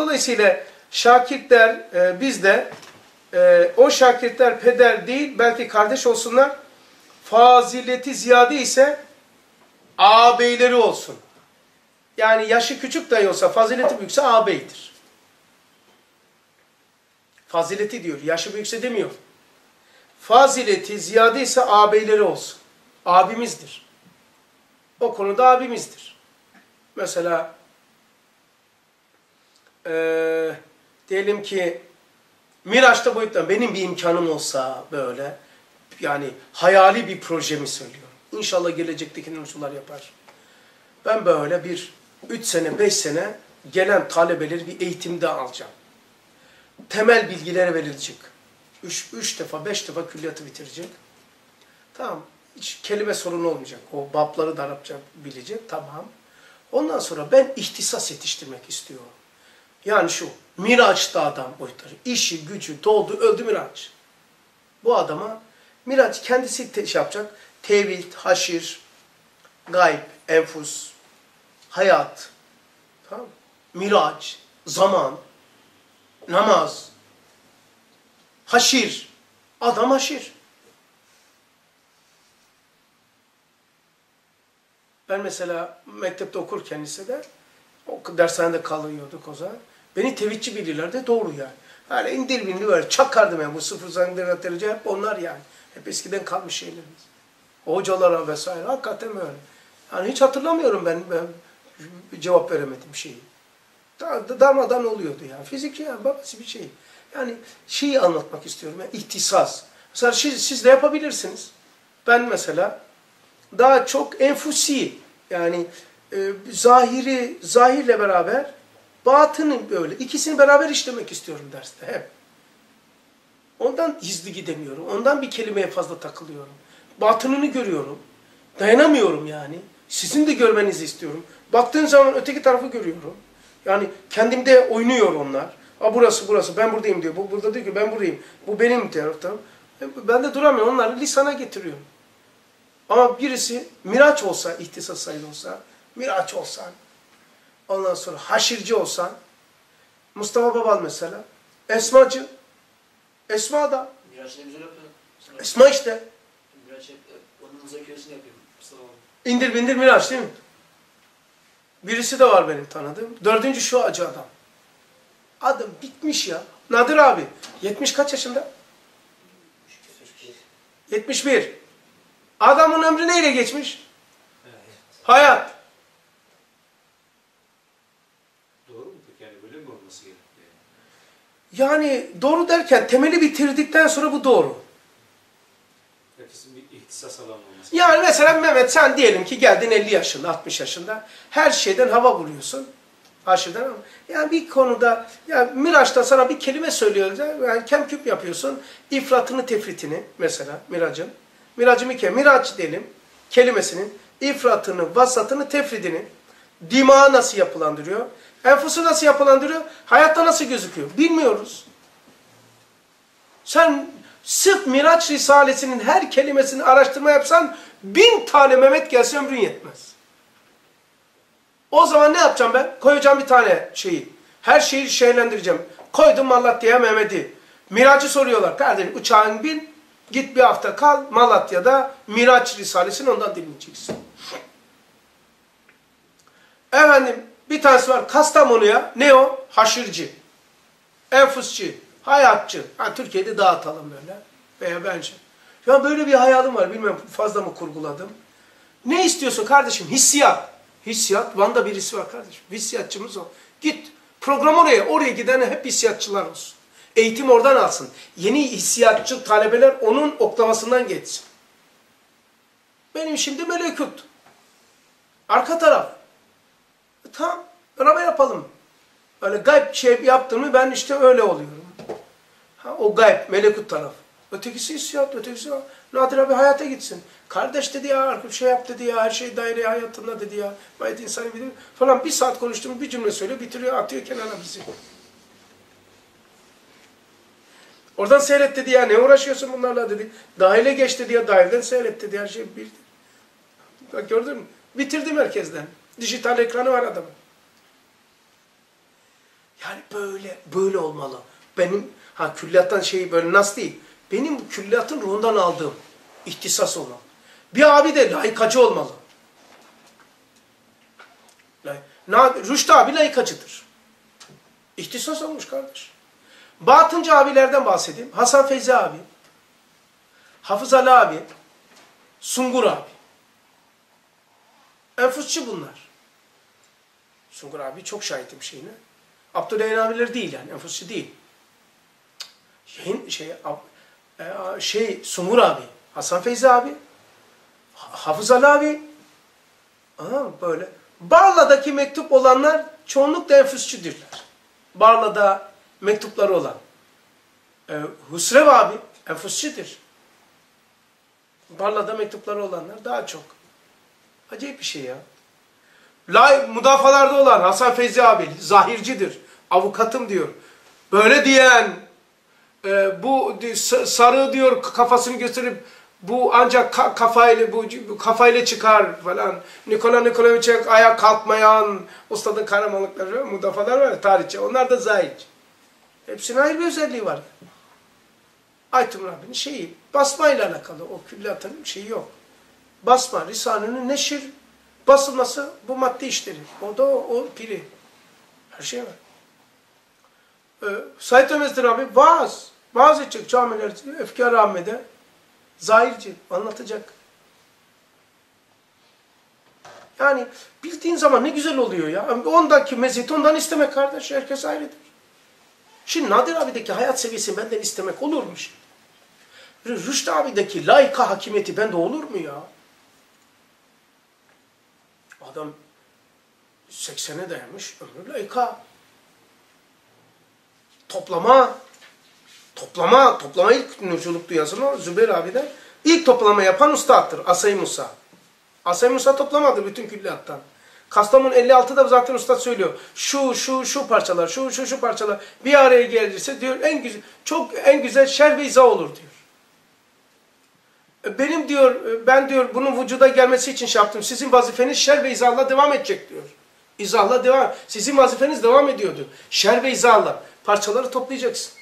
Dolayısıyla şakirtler e, biz de e, o şakirtler peder değil belki kardeş olsunlar. Fazileti ziyade ise ağabeyleri olsun. Yani yaşı küçük dahi olsa fazileti büyükse ağabeydir. Fazileti diyor. Yaşı büyükse demiyor. Fazileti ziyade ise ağabeyleri olsun. Abimizdir. O konuda abimizdir. Mesela e, diyelim ki Miraç'ta boyuttan benim bir imkanım olsa böyle yani hayali bir projemi söylüyorum. İnşallah gelecekteki unsurlar yapar. Ben böyle bir 3 sene 5 sene gelen talebeleri bir eğitimde alacağım. Temel bilgilere verilecek. 3 defa 5 defa külliyatı bitirecek. Tamam. Hiç kelime sorunu olmayacak. O babları da Arapça bilecek. Tamam. Ondan sonra ben ihtisas yetiştirmek istiyorum. Yani şu, Miraç'ta adam boyutları. İşi, gücü, doldu, öldü Miraç. Bu adama Miraç kendisi şey yapacak. Tevhid, haşir, gayb, enfus, hayat, tamam Miraç, zaman, namaz, haşir. Adam haşir. Ben mesela mektepte okurken lisede, o dershanede kalıyorduk o zaman. Beni tevhidçi bilirlerdi doğru yani. Hani indir bindir böyle çakardım yani bu sıfır zannederece hep onlar yani. Hep eskiden kalmış şeylerimiz. Hocalara vesaire hakikaten öyle. Yani hiç hatırlamıyorum ben, ben cevap veremedim şeyi. Darmadan oluyordu yani. Fizik yani babası bir şey. Yani şeyi anlatmak istiyorum yani ihtisas. Mesela siz, siz de yapabilirsiniz. Ben mesela daha çok enfusi yani e, zahiri zahirle beraber batını böyle ikisini beraber işlemek istiyorum derste hep. Ondan hızlı gidemiyorum. Ondan bir kelimeye fazla takılıyorum. Batınını görüyorum. Dayanamıyorum yani. Sizin de görmenizi istiyorum. Baktığın zaman öteki tarafı görüyorum. Yani kendimde oynuyor onlar. A burası burası ben buradayım diyor. Bu burada diyor ki ben buradayım. Bu benim tarafım. Ben de duramıyorum. Onları lisana getiriyorum. Ama birisi miraç olsa, ihtisas sayılı olsa, miraç olsan, ondan sonra haşirci olsan, Mustafa Babal mesela, esmacı, esma da, Miraç ne güzel yapıyor. Sana esma işte, Miraç hep onun müzakeresini yapıyor. Mustafa abi. indir bindir miraç değil mi? Birisi de var benim tanıdığım. Dördüncü şu acı adam. Adam bitmiş ya. Nadir abi, 70 kaç yaşında? 71. Adamın ömrü neyle geçmiş? Hayat. Doğru mu peki? Yani böyle mi olması gerekiyor? Yani doğru derken temeli bitirdikten sonra bu doğru. Herkesin bir ihtisas alanı olması Yani mesela Mehmet sen diyelim ki geldin 50 yaşında, 60 yaşında. Her şeyden hava vuruyorsun. Aşırıdan ama. Yani bir konuda, ya Miraç'ta sana bir kelime söylüyor. Yani kemküp yapıyorsun. İfratını, tefritini mesela Mirac'ın. Mirac'ın bir kelime. Miraç diyelim kelimesinin ifratını, vasatını, tefridini dimağı nasıl yapılandırıyor? Enfusu nasıl yapılandırıyor? Hayatta nasıl gözüküyor? Bilmiyoruz. Sen sırf Miraç Risalesi'nin her kelimesini araştırma yapsan bin tane Mehmet gelse ömrün yetmez. O zaman ne yapacağım ben? Koyacağım bir tane şeyi. Her şeyi şeylendireceğim. Koydum Malatya'ya Mehmet'i. Miraç'ı soruyorlar. Kardeşim uçağın bin, git bir hafta kal Malatya'da Miraç Risalesi'ni ondan dinleyeceksin. Efendim bir tanesi var Kastamonu'ya. Ne o? Haşırcı. Enfusçı. Hayatçı. Ha, Türkiye'de dağıtalım böyle. Veya bence. Ya böyle bir hayalim var. Bilmem fazla mı kurguladım. Ne istiyorsun kardeşim? Hissiyat. Hissiyat. Van'da birisi var kardeşim. Hissiyatçımız o. Git. Program oraya. Oraya giden hep hissiyatçılar olsun. Eğitim oradan alsın. Yeni hissiyatçı talebeler onun oklamasından geçsin. Benim şimdi melekut. Arka taraf. Tamam. Beraber yapalım. Öyle gayb şey yaptım mı ben işte öyle oluyorum. Ha, o gayb, melekut taraf. Ötekisi hissiyat, ötekisi Nadir abi hayata gitsin. Kardeş dedi ya, şey yap dedi ya, her şey daire hayatında dedi ya. Bayet insanı bilir falan. Bir saat konuştum, bir cümle söylüyor, bitiriyor, atıyor kenara bizi. Oradan seyret dedi ya, ne uğraşıyorsun bunlarla dedi. Dahile geç dedi ya, dahilden seyret dedi, her şey bir. Bak gördün mü? Bitirdim herkesten. Dijital ekranı var adamın. Yani böyle, böyle olmalı. Benim, ha külliyattan şeyi böyle nasıl değil. Benim külliyatın ruhundan aldığım ihtisas olmalı. Bir abi de layıkacı olmalı. Rüştü abi layıkacıdır. İhtisas olmuş kardeş. Batıncı abilerden bahsedeyim. Hasan Feyzi abi, Hafız Ali abi, Sungur abi. Enfüsçü bunlar. Sungur abi çok şahitim şeyine. Abdülhayin abileri değil yani, enfüsçü değil. Şeyin, şey, ab- e, şey, Sungur abi, Hasan Feyzi abi, Ha- Hafız Ali abi. Aha, böyle. Barla'daki mektup olanlar çoğunlukla enfüsçüdürler. Barla'da mektupları olan. E, Husrev abi enfüsçüdür. Barla'da mektupları olanlar daha çok. Acayip bir şey ya. Lay, mudafalarda olan Hasan Feyzi abi zahircidir. Avukatım diyor. Böyle diyen e, bu sarı diyor kafasını gösterip bu ancak ka- kafayla bu, bu kafayla çıkar falan. Nikola Nikolaevic'e ayağa kalkmayan ustadın kahramanlıkları, mudafalar var tarihçi. Onlar da zahirci. Hepsinin ayrı bir özelliği var. Aytun Rabbi'nin şeyi, basmayla alakalı. O külliyatın şeyi yok. Basma, Risale'nin neşir, basılması bu madde işleri. O da o, o piri. Her şey var. Ee, Said Ömezdir abi vaaz. Vaaz edecek camiler, Efkar Ahmet'e. Zahirci, anlatacak. Yani bildiğin zaman ne güzel oluyor ya. Ondaki meziyeti ondan istemek kardeş. Herkes ayrıdır. Şimdi Nadir abideki hayat seviyesini benden istemek olur mu şimdi? Rü- Rüştü abideki layıka hakimiyeti bende olur mu ya? Adam 80'e dayanmış ömrü layıka. Toplama, toplama, toplama ilk nurculuk duyasını Zübeyir abiden. ilk toplama yapan ustattır Asay Musa. Asay Musa toplamadı bütün külliyattan. Kastamonu 56'da zaten usta söylüyor. Şu, şu, şu parçalar, şu, şu, şu parçalar bir araya gelirse diyor en güzel, çok en güzel şer olur diyor. Benim diyor, ben diyor bunun vücuda gelmesi için şey yaptım. Sizin vazifeniz şer ve izahla devam edecek diyor. İzahla devam. Sizin vazifeniz devam ediyor diyor. Şer ve izahla. Parçaları toplayacaksın.